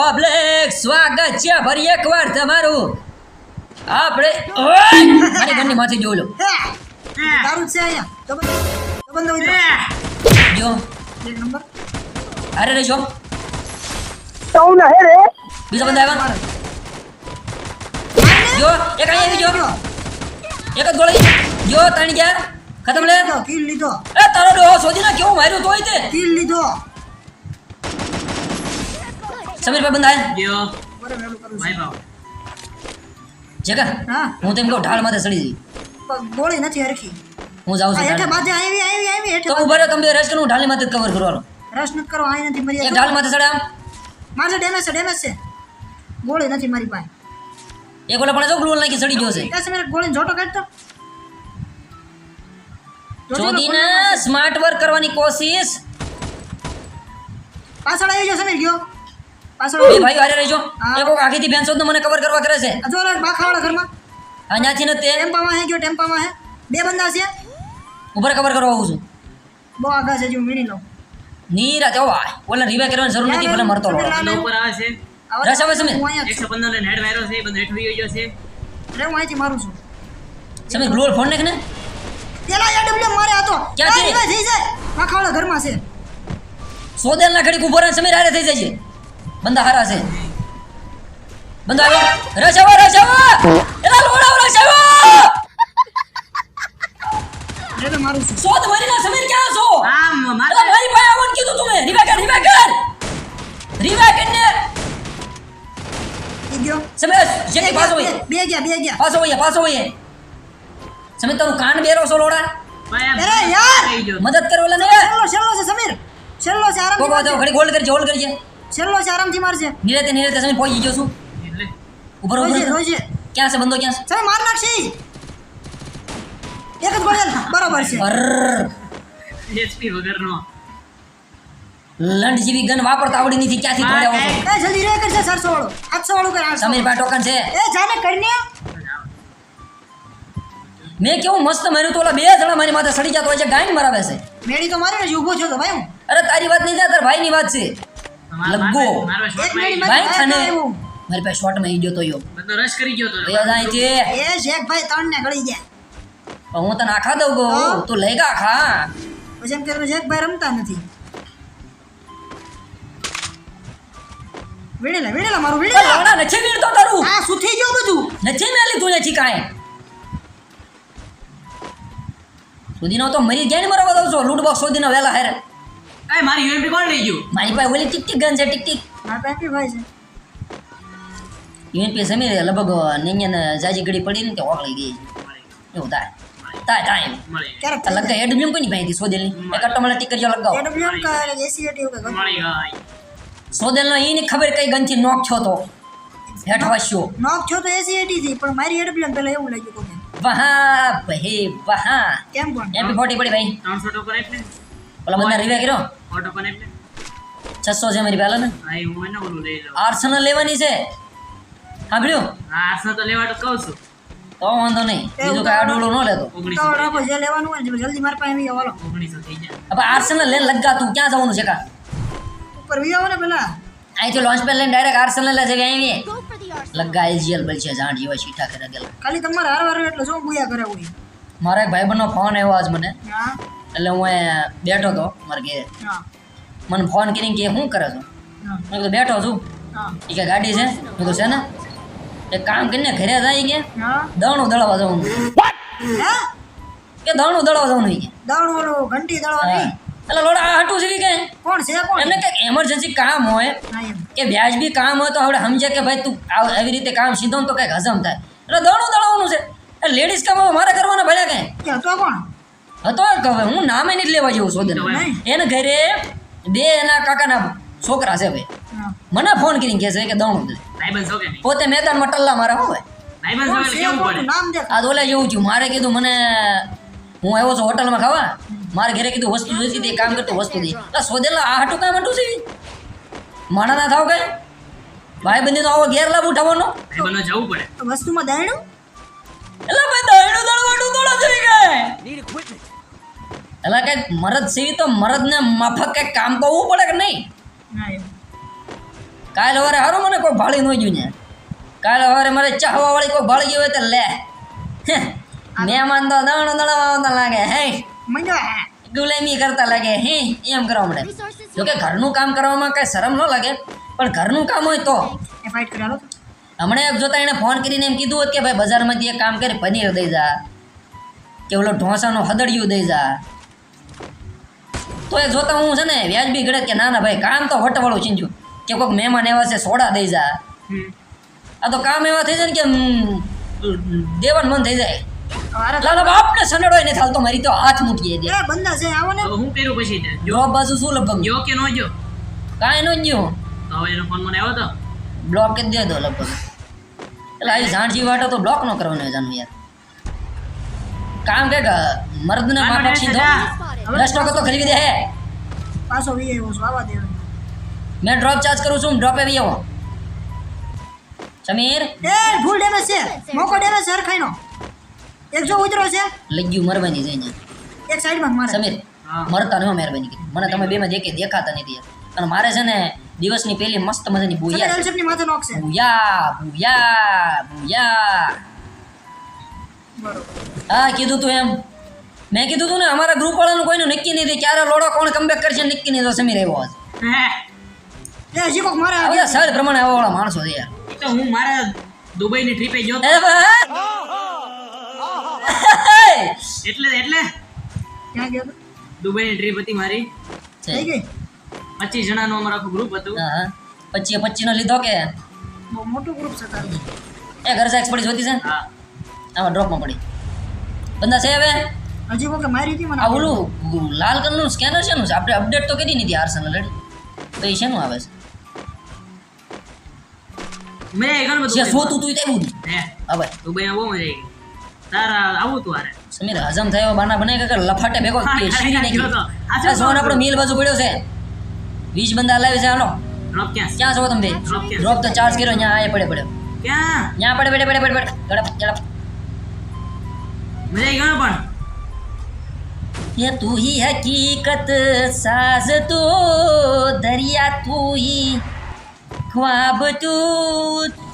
Public સ્વાગત છે. ફરી એકવાર તમારું. આપણે મારી ઘરની માથી જોઈ લો. છે અહીંયા. જો. એક અરે રે જો સૌ ના હે રે. બીજો બંદા આવ્યો? જો એક અહીં આવી જો એક જ ગોળી. જો ત્રણ ગયા. ખતમ લે. કિલ લીધો. એ તારો ડોહો શોધી ના કેવું માર્યું તોય તે. કિલ લીધો. સમીર ભાઈ બંધ આયા ગયો બરાબર એમ કરું છું. ભાઈ ભાવ. જગા હા. હું તેમ કહું ઢાળ માથે સડી જઈ ગોળી નથી હરખી. હું જાઉં છું હેઠે ઢાળ. આવી આવી આવી હેઠે તો ઊભા તમે રસ કરું ઢાળની માથે કવર કરવાનો. રસ નથી કરો આય નથી મરી ઢાળ માથે સડે આમ. મારે ડેમેજ છે ડેમેજ છે. ગોળી નથી મારી પાસે. એક ઓલા પણ જો ગ્લુઅલ નાખી સડી ગયો છે. દસ મિનિટ ગોળી જોટો કાઢતો ને કોણ સ્માર્ટ વર્ક કરવાની કોશિશ. પાછળ આવી ગયો સમીર ગયો. પાછળ બે ભાઈઓ હારે રહેજો. એક કોક આખીથી ભેંસો જ મને કવર કરવા કરે છે. આ જો ઓલા બાખાવાળા ઘરમાં. અહીંયાથી ને તે. ટેમ્પામાં હે ગયો ટેમ્પામાં હે. બે બંદા છે. ઉપર કવર કરવા આવું છું. બહુ આગા છે જો મીણી લઉં નીરા તેવો આ ઓલા રિવાય કરવાની જરૂર નથી ભલે મરતો રહો બંદો ઉપર આવે છે. રસ આવે સમીર? હું અહીંયા જ એકસો પંદર ને હેડ માર્યો છે એ બંદો ગયો છે. રે હું અહીંથી મારું છું. સમય ગ્લોલ ફોન નાખ ને પેલા મારે હતો. ક્યાં છે? આ જાય. બાખાવાળા ઘરમાં છે. સોદેલ ના ઘડીક ઊભો રહે સમય હારે થઈ જાય છે. બંદા હારા છે. બંદા આવ્યો રસ આવો એલા લોડાવ રસ આવો રે રે મારું છું સોદ મરી ના સમીર ક્યાં છો? આમ મારા મારી પાસે આવન કીધું તમે રિવાય કર રિવાય કર રિવાય કરીને ઈ ગયો. સમીર બે જેટી પાછો હોય બે ગયા બે ગયા. પાછો હોય પાછો હોય સમીર તારું કાન બેરો છો લોડા? અરે યાર! ગયો મદદ કરો ઓલા ને. છેલ્લો છે સમીર છેલ્લો છે આરામ હોલ્ડ કરજે હોલ્ડ કરજે. છેલ્લો છે આરામથી મારશે નિરેતે નિરેતે સમી પહોંચી ગયો છું. એટલે? ઉપર રોજે રોજે. ક્યાં છે બંદો ક્યાં છે? સમીર માર નાખશે. એક જ ગોળી બરાબર છે. એસપી વગરનો. લંડ જેવી ગન વાપરતા આવડી નથી ક્યાંથી થોડે આવો એ જલ્દી રે કરશે ચારસો વાળો આઠસો વાળો કર સમીર પાસે ટોકન છે. એ જાને કરીને મેં કેવું મસ્ત માર્યું તો ઓલા બે જણા મારી માથે સડી જતો હોય છે ગાયન મરાવે છે. મેડી તો મારી ને ઊભો થયો તો ભાઈ અરે તારી વાત નહીં થાય ભાઈ ભાઈની વાત છે. મારી ભાઈ આવ્યું. મારી પાસે શોર્ટમાં ઈ ગયો તો યો. બધો રશ કરી ગયો તો એ જાય છે એ શેખભાઈ ત્રણ ને ગળી ગયા. હું તને આખા દઉં ગો. તો લઈ ગા ખા. પછી એમ કે શેખભાઈ રમતા નથી. વીણેલા વીણેલા મારું વીણેલા. લોડા નથી વીણતો તારું. હા સુથી ગયું બધું. નથી મેલી તું નથી કાંઈ. સુધીનો તો મરી ગયા ને મરવા દઉં છો લૂટ બોક્સ સુધીનો વેલા હેર. એ મારી યુએમપી કોણ લઈ ગયું? મારી પાસે ઓલી ટીક ટીક ગન છે ટીક ટીક મારી પાસે ભાઈ છે. યુએમપી સમીર લગભગ નિયન જાજી ગડી પડી ને તે ઓગળી ગઈ. એવું થાય. તાય તાય. મળી ક્યારેક આ લગતા કોની ભાઈ કોની પાસે સોદેલની એક અટો મને ટીકરીઓ લગાવો. એડબ્લ્યુ કા એસીએટી એવું કંઈક હતું. મળી ગઈ. સોદેલનો ઈ ની ખબર કઈ ગનથી નોક છો તો? હેઠ વાસ્યો. નોક છો તો એસીએટી થી પણ મારી એડબ્લ્યુ પેલા એવું લાગ્યું કોકે. વહા ભહે વહા કેમ કોણ? એમપી ફોર્ટી પડી ભાઈ. ત્રણસો ટોકન એટલે ઓલા બંને રિવે કર્યો? સો પણ એટલે? છસો છે મારી પહેલા ને હા હું એને ઓલું લઈ લઉં. આર્સેનલ લેવાની છે. સાંભળ્યું? હા આર્સેનલ તો લેવા તો કહું છું. તો વાંધો નહીં. બીજું કાંઈ આડોળું ન લેતો. તો રાખો જે લેવાનું હોય જલ્દી મારા પાસે આવી હાલો. ઓગણીસો થઈ જાય હવે આર્સેનલ લઈને લગા તું ક્યાં જવાનું છે કા? ઉપર વી આવો ને પેલા. અહીંથી લોન્ચ પેન લઈને ડાયરેક્ટ આર્સનલ લે છે અહીં લગા એલજીએલ બલ છે જાણ જેવા છીઠા કરે ગયેલા ખાલી તમારે હાર વાર એટલે શું બુયા કરે હોય. મારા એક ભાઈબંધનો ફોન આવ્યો આજ મને. હા. એટલે હું બેઠો હતો મારા ઘેર. મને ફોન કરીને કે શું કરે છો? મેં કીધું બેઠો છું. એ કે ગાડી છે. મેં કીધું છે ને? એક કામ કરીને ઘરે જાય કે? દણું દળવા જવાનું. કે દણું દળવા જવાનું કે? દાણું ઘંટી દળવા નહીં? એટલે લોડા આ હટું છે કે કોણ છે કોણ? એમને કંઈક એમરજન્સી કામ હોય કે વ્યાજબી કામ હોય તો આપણે સમજે કે ભાઈ તું આવી રીતે કામ સીધો તો કંઈક હજમ થાય. એટલે દણું દળવાનું છે. એ લેડીઝ કામ મારે કરવાના ભલે કંઈ. તો કોણ? હતો હવે હું નામે નહીં લેવા જેવું સોદન એને ઘરે બે એના કાકાના છોકરા છે ભાઈ મને ફોન કરીને કહે છે કે દણું દે પોતે મેદાનમાં ટલ્લા મારા હું ભાઈ. ભાઈબંધ છો કોણ એટલે છે? કેવું કોણ પડે? નામ દેખ આ ઓલે જેવું છું મારે કીધું મને હું આવ્યો છું હોટલમાં ખાવા. મારે ઘરે કીધું વસ્તુ જોઈતી તે કામ કરતું વસ્તુ દી એટલે સોદેલા આ હાટું કામ હાટું છે માણા ના થાવ કઈ? ભાઈ બંધી તો આવો ગેરલાભ ઉઠાવવાનો? જવું પડે. વસ્તુમાં દહેણું એટલે ભાઈ દહેણું દળવાનું દોડો થઈ ગઈ એટલે કઈ મરદ સીવી તો મરદને માફક કઈ કામ કરવું પડે કે નહીં? કાલ સવારે હારું મને કોઈ ભાળી ન ગયું ને. કાલ સવારે મારે ચાહવા વાળી કોઈ ભાળી ગયું હોય તો લે. મહેમાન તો દાણો દળાવતા લાગે હે. ગુલામી કરતા લાગે હે એમ કરવા મળે જોકે ઘરનું કામ કરવામાં કઈ શરમ ન લાગે પણ ઘરનું કામ હોય તો. હમણાં એક જોતા એને ફોન કરીને એમ કીધું હોત કે ભાઈ બજારમાંથી એક કામ કરી પનીર દઈ જા. કે ઓલો ઢોસાનું હદડિયું દઈ જા. તો એ જોતા હું છે ને વ્યાજબી ગળે કે ના ના ભાઈ કામ તો વટવાળું ચીંજ્યું કે કોઈક મહેમાન એવા છે સોડા દઈ જા. આ તો કામ એવા થઈ જાય ને કે દેવાન મન થઈ જાય. અરે લાલો સનડો એને નહીં થાલતો મારી તો હાથ મૂકીએ દે. એ બંદા છે આવો ને. હું કર્યું પછી તે? જો બાજુ શું લગભગ? જો કે નો જો કાંઈ નો જો તો હવે એનો ફોન મને આવ્યો તો? બ્લોક જ દે દો લગભગ. એટલે આવી જાણજી વાટો તો બ્લોક નો કરવાનો જાનું યાર. કામ કે મર્દને આનો માપક ડ્રેસ સીધો હતા. દસ ટકા તો ખરીદી દે હે પાછો વી આવ્યો છું આવા દે મેં ડ્રોપ ચાર્જ કરું છું ડ્રોપ એવી આવો સમીર એ ફૂલ ડેમેજ છે મોકો ડેમેજ છે હરખાઈનો એક જો ઉતરો છે લઈ ગયું મરવાની જઈને એક સાઈડમાં મારે સમીર હા. મરતા નહીં હો મહેરબાની કરી મને તમે બેમાં દેખે દેખાતા નથી યાર અને મારે છે ને દિવસની પેલી મસ્ત મજાની તમે બુયા છે. એલસેપની માથે નોક છે બુયા બુયા બુયા બરોબર હા કીધું તું એમ. મેં કીધું તું ને અમારા ગ્રુપ વાળાનું કોઈનું નક્કી નથી ક્યારે લોડો કોણ કમબેક કરશે નક્કી નહીં તો સમીર આવ્યો હે. એ હજી કોક મારે આ સર પ્રમાણે આવા વાળા માણસો છે યાર. તો હું મારા દુબઈની ટ્રીપે ગયો તો. એટલે એટલે. ક્યાં ગયો દુબઈની ટ્રીપ હતી મારી. થઈ ગઈ? પચીસ જણાનું અમારું આખું ગ્રુપ હતું. હા હા. પચીએ પચીનો લીધો કે? બહુ મોટું ગ્રુપ છે તારું. એ ઘર સાક્ષ પડી જોતી છે હા. આમાં ડ્રોપમાં પડી. બંદા છે હવે હજી કોકે મારી હતી મને આ ઓલું લાલ કલરનું સ્કેનર છે ને? આપણે અપડેટ તો કરી નથી આર્સનલ રેડી તો એ શેનું આવે મેં ઘણું છે બધું સોતું તું તેવું હે. હવે. દુબઈમાં બહુ મજા આવી તારા આવું તું આરે સમીર હજમ થયો બાના બને કે લફાટે ભેગો શીરી નાખી. આ સોન આપણો છું? મિલ બાજુ પડ્યો છે. વીસ બંદા લાવે છે આનો ડ્રોપ ક્યાં છે? ક્યાં છો તમે ડ્રોપ તો ચાર્જ કર્યો અહીંયા આયે પડે પડે. ક્યાં? અહીંયા પડે પડે પડે પડે પડે. ઝડપ ઝડપ મજા આવી ગયો પણ ये तू ही हकीकत साज तो दरिया तू ही ख्वाब तू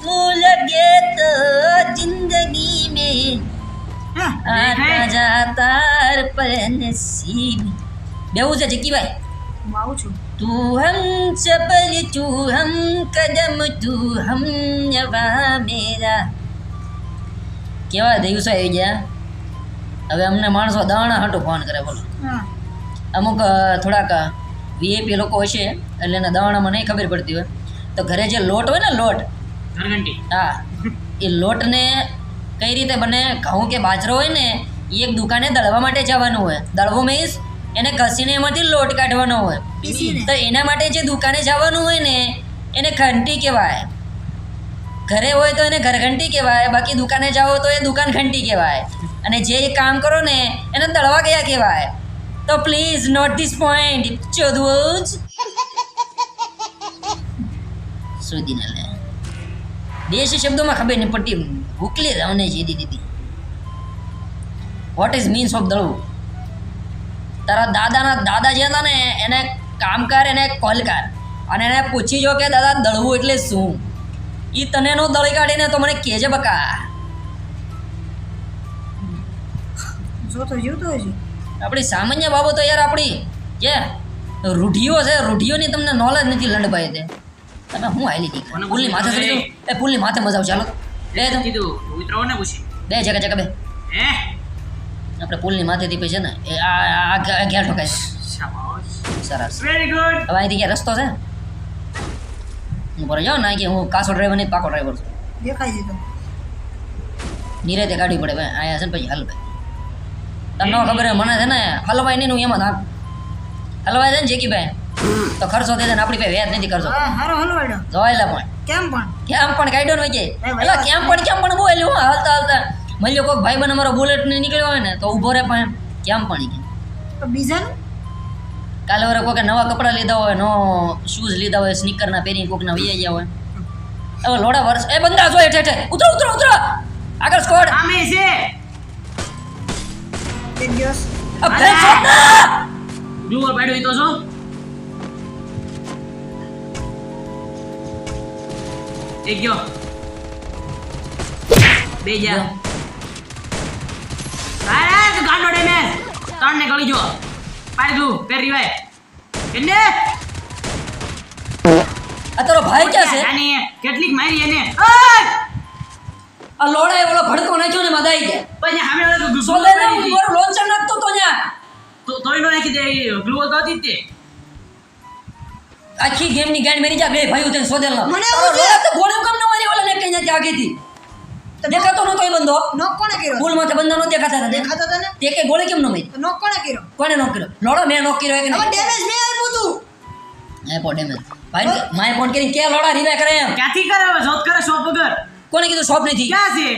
तू लगे तो जिंदगी में હા आता जाता पर नसीब બેવું છે ચીકીભાઈ હું આવું છું तू हम चपल तू हम कदम तू हम नवा मेरा કેવા દિવસો આવી ગયા હવે અમને માણસો દાણા હાટું ફોન કરે બોલો. અમુક થોડાક વીઆઈપી લોકો હશે એટલે એના દાણામાં નહીં ખબર પડતી હોય. તો ઘરે જે લોટ હોય ને લોટ હા એ લોટને કઈ રીતે બને? ઘઉં કે બાજરો હોય ને એ એક દુકાને દળવા માટે જવાનું હોય. દળવું મીન્સ એને ઘસીને એમાંથી લોટ કાઢવાનો હોય. તો એના માટે જે દુકાને જવાનું હોય ને એને ઘંટી કહેવાય. ઘરે હોય તો એને ઘરઘંટી કહેવાય, બાકી દુકાને જાઓ તો એ દુકાન ઘંટી કહેવાય. અને જે કામ કરો ને, એને દળવા ગયા કહેવાય. તો પ્લીઝ નોટ ધીસ પોઈન્ટ ચોધવું જ શોધીને લે. દેશી શબ્દોમાં ખબર નહીં પડતી ઉકલી અમને જીદી દીધી વોટ ઇઝ મીન્સ ઓફ દળવું તારા દાદાના દાદા જે હતા ને, એને કામકાર, એને કોલકાર. અને એને પૂછી જો કે, દાદા, દળવું એટલે શું? એ તને નો દળી કાઢીને તો મને કહેજે બકા. જો તો જીવતો હજી આપણી સામાન્ય બાબતો યાર આપણી. કે રૂઢિયો છે રૂઢિયોની તમને નોલેજ નથી લંડભાઈ તે તમે હું હાલી હતી પુલની માથે? ચડી એ પુલની માથે મજા આવશે ચાલો. બે તો. કીધું ઉતરાવો ને પૂછી બે જગા જગા બે. હે? આપણે પુલની માથેથી પછી છે ને એ આ ઘેર ઠોકાય સરસ. વેરી ગુડ હવે અહીંથી ક્યાં રસ્તો છે? હું પર જાઉં ને કે હું કાસો ડ્રાઈવર નહીં પાકો ડ્રાઈવર છું. દેખાય છે તો. નિરેતે કાઢવી પડે ભાઈ આયા છે ને પછી હલવાય તમને ખબર મને છે ને હલવાય નહીં હું એમાં થાક હલવાય છે ને જેકીભાઈ તો ખર્ચો થઈ જાય આપણી પાસે વ્યાજ નથી હા હારો હલવાડ્યો જોયેલા પણ. કેમ પણ? કેમ પણ કાઢ્યો ને કે એટલે કેમ પણ કેમ પણ બોલે હું હાલતા હાલતા. મળ્યો કોઈક ભાઈ બન અમારો બુલેટ ને નીકળ્યો હોય ને તો ઊભો રહે પણ કેમ પણ બીજાનું? કાલે વરે કોકે નવા કપડાં લીધા હોય નો શૂઝ લીધા હોય સ્નીકરના પહેરીને કોકના વૈયા ગયા હોય. હવે લોડા વર્ષ એ બંદા જો હેઠે હેઠે. ઉતરો ઉતરો ઉતરો. આગળ સ્કોડ આમે છે. આ! જુઓ પાડ્યો તો એક ગયો. બે અરે તું ગાંડો ડેમેજ ત્રણ ને ગળી જો પાડી દઉં પેર રિવાય એટલે આ તારો ભાઈ ક્યાં છે? આની કેટલીક મારી એને. ઓય! આ લોડાએ ઓલો ભડકો નાખ્યો ને મદાઈ ગયા. પછી સામે વાળા તો ગ્લુ સોલે ને મારી લોન્ચર નાખતો તો ન્યા. તો તોય નો નાખી દે ગ્લુ તો હતી તે. આખી ગેમની ગાંડ મેરી જા બે ભાઈઓ તને સોદેલ મને તો ગોળમ કામ ન મારી ઓલા ને કઈ નથી આગેથી. દેખાતો નતો એ બંદો નોક કોણે કર્યો? ભૂલ માથે બંદા નો દેખાતા હતા દેખાતો તને? તે કે ગોળી કેમ ન મારી નોક કોણે કર્યો? કોણે નોક કર્યો? લોડો મેં નોક કર્યો કે હવે ડેમેજ મેં આપ્યું તું. એ પો ડેમેજ ભાઈ માય ફોન કરીને કે લોડા રીવે કરે એમ. ક્યાંથી કરે હવે? શોધ કરે શોપ વગર. કોને કીધું શોપ નથી? ક્યાં છે?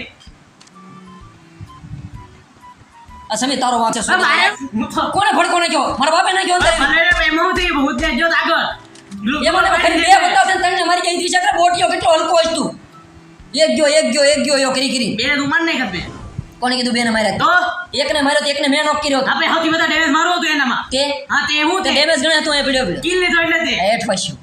આ તારો વાંક છે કોને ભડકો નાખ્યો? મારા બાપે નાખ્યો અંદર? મને એમાં થઈ ભૂત ને જો આગળ. એ મને બે બતાવશે ને તને મારી જઈ શકે બોટિયો કેટલો હલકો હોય તું એક ગયો એક ગયો એક ગયો યો કરી કરી. બે માર નહીં ખપે કોને કીધું બેને માર્યા? તો? એકને માર્યો તો એકને મેં નોક કર્યો આપણે સૌથી બધા ડેમેજ મારવો હતો એનામાં. તે? હા તે હું તે ડેમેજ ગણ્યા તું એ પીડ્યો પીડ્યો. કિલ લીધો એટલે તે? હેઠ ફસ્યો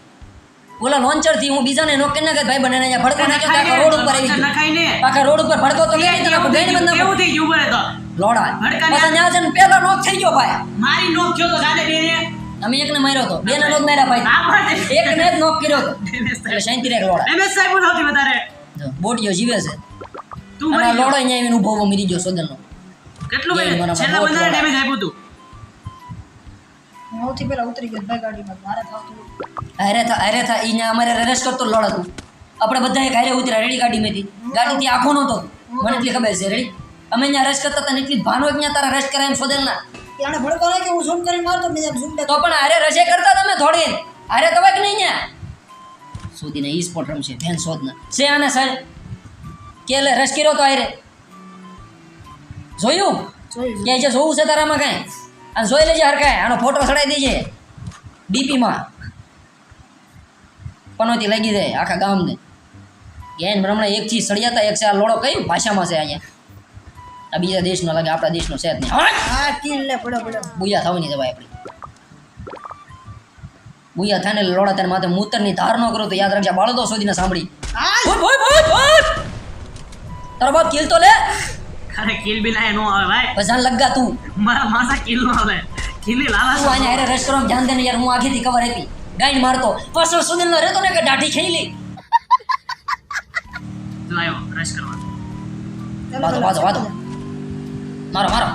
ઓલા લોન્ચરથી હું બીજાને નોક કરી નાખે ભાઈ બને અહીંયા ભડકો નાખ્યો તો રોડ ઉપર આવી ગયો. નખાઈને આખા રોડ ઉપર ભડકો તો લઈ તને કેવું બેન બંધ કેવું થઈ ગયું બોલે તો? લોડા ભડકા ને ત્યાં છે ને પેલો નોક થઈ ગયો ભાઈ. મારી નોક થયો તો ગાલે બેને. અમે એકને માર્યો તો. બેને નોક માર્યા ભાઈ. એકને જ નોક કર્યો તો એટલે શાંતિ રે લોડા. એમએસ સાહેબ સૌથી વધારે. બોટીઓ જીવે છે. તું મને લોડો. અહીંયા આવીને ઊભો ઊભો મરી ગયો સોદલનો કેટલું ભાઈ? છેલ્લા બહુ ડેમેજ આપ્યું તું. સૌથી પહેલા ઉતરી ગયો ભાઈ ગાડીમાં. મારે થાતું અરે થા અરે થા ઈને અમારે રેસ કરતો લોડા તું આપણે બધા એક હારે ઉતર્યા રેડી ગાડીમાંથી ગાડીથી આખો નહોતો. મને એટલી ખબર છે રેડી? અમે અહીંયા રેસ કરતા હતા એટલી ભાનો જ તારા રેસ કરાય એમ સોદેલના ત્યાં ભડકો કે હું ઝૂમ કરીને મારતો બીજા ઝૂમ તો પણ હારે રજે કરતા તમે થોડી હારે તમે કે નહીં ન્યા? સુધીને ઈ સ્પોર્ટ રમશે ફેન શોધને. છે આને સર કે લે રસ કર્યો તો આયરે? જોયું? ક્યાંય છે જોવું છે તારામાં કાંઈ? અને જોઈ લેજે હરકાય આનો ફોટો ચડાવી દેજે. ડીપીમાં. પનોતી લાગી જાય આખા ગામને. ગેન હમણાં એકથી સળિયાતા એક છે આ લોડો કઈ ભાષામાં છે અહીંયા. આ બીજા દેશનો લાગે આપણા દેશનો છે જ નહીં. કિલ બુયા થવાની ભાઈ આપણી. બુયા થાય ને લોડા તારે માથે મૂતરની ધાર ન કરો તો યાદ રાખજે બાળદો શોધીને સાંભળી! તારો બાપ કિલ તો લે? અરે કિલ બી લાય નો આવે ભાઈ. પછી લગા તું. મારા માસા કિલ નો આવે. કિલ લાલા તું આને અરે રેસ્ટોરન્ટ ધ્યાન દે ને યાર હું આખીથી ખબર હતી ગાઈડ મારતો. પાછળ સુધી નો રહેતો ને કે દાઢી ખેલી. લી જો આવ્યો રશ કરવા. વાતો વાતો વાતો. મારો મારો.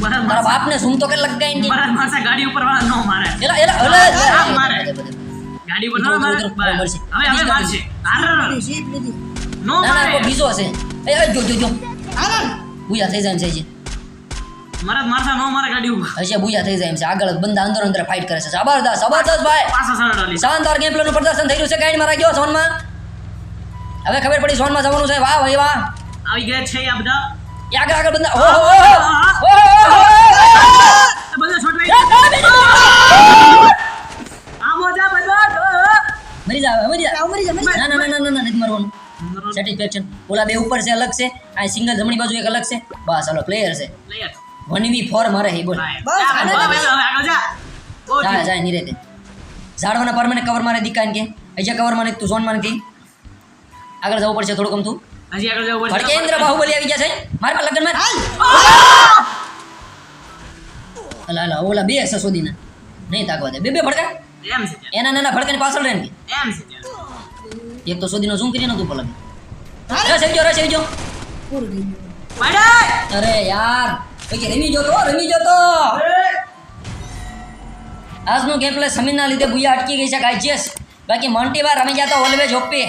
મારા બાપ ને બાપને ઝૂમ તો કે? લગાઈ મારા માસા ગાડી ઉપર વાળા નો મારે. એલા એલા ગાડી બનાવો મારે. હવે હવે મારશે. નો ના ના મારે. બીજો હશે. એ જો જો જો. હાલો બુયા થઈ જાય છે છે મારા મારતા નો મારા ગાડી ઉપર. હશે બુયા થઈ જાય એમ છે. આગળ જ બંદા અંદર અંદર ફાઇટ કરે છે. જબરદસ્ત જબરદસ્ત ભાઈ. શાનદાર ગેમ પ્લેનું પ્રદર્શન થઈ રહ્યું છે. ગાઈડ મારા ગયો ઝોનમાં હવે ખબર પડી સોનમાં જવાનું છે. વાહ ભાઈ વાહ. આવી ગયા છે આ બધા. આગળ આગળ બંદા. ઓહો ઓહો ઓહો ઓહો આ બધા શોટ લઈ આ મોજા બધા મરી જા મરી જા આવ મરી જા, મરી જા. ના ના ના ના ના નથી મરવાનું સેટિસ્ફેક્શન ઓલા બે ઉપર છે અલગ છે. આ સિંગલ જમણી બાજુ એક અલગ છે. બસ હાલો પ્લેયર છે. પ્લેયર વન વી ફોર મારે હે બોલ. બસ, જા, આગળ જા. જા થયું. જાય નીરે તે ઝાડવાના પરમાને કવર મારે દીકાન કે. અહીંયા કવર મારે તું ઝોન માને કે. આગળ જવું પડશે થોડુંક તું હજી આગળ જવું પડશે. ભડકેન્દ્ર બાહુબલી આવી ગયા છે. માર પર લગનમાં અલા અલા ઓલા બે હશે સોદીના નહીં તાકવા દે. બે બે ભડકા. એમ છે એના નાના ભડકાની પાછળ રહે ને એમ છે એક તો સુધીનો ઝૂમ કરી નતું પલક રસ આવી ગયો રસ આવી ગયો! અરે યાર ઓકે રમી જોતો રમી જોતો આજનો ગેમ પ્લે સમીરના લીધે ભૂયા અટકી ગઈ છે ગાઈજીએસ બાકી મોન્ટી વાર રમી ગયા તો ઓલવેજ ઓપી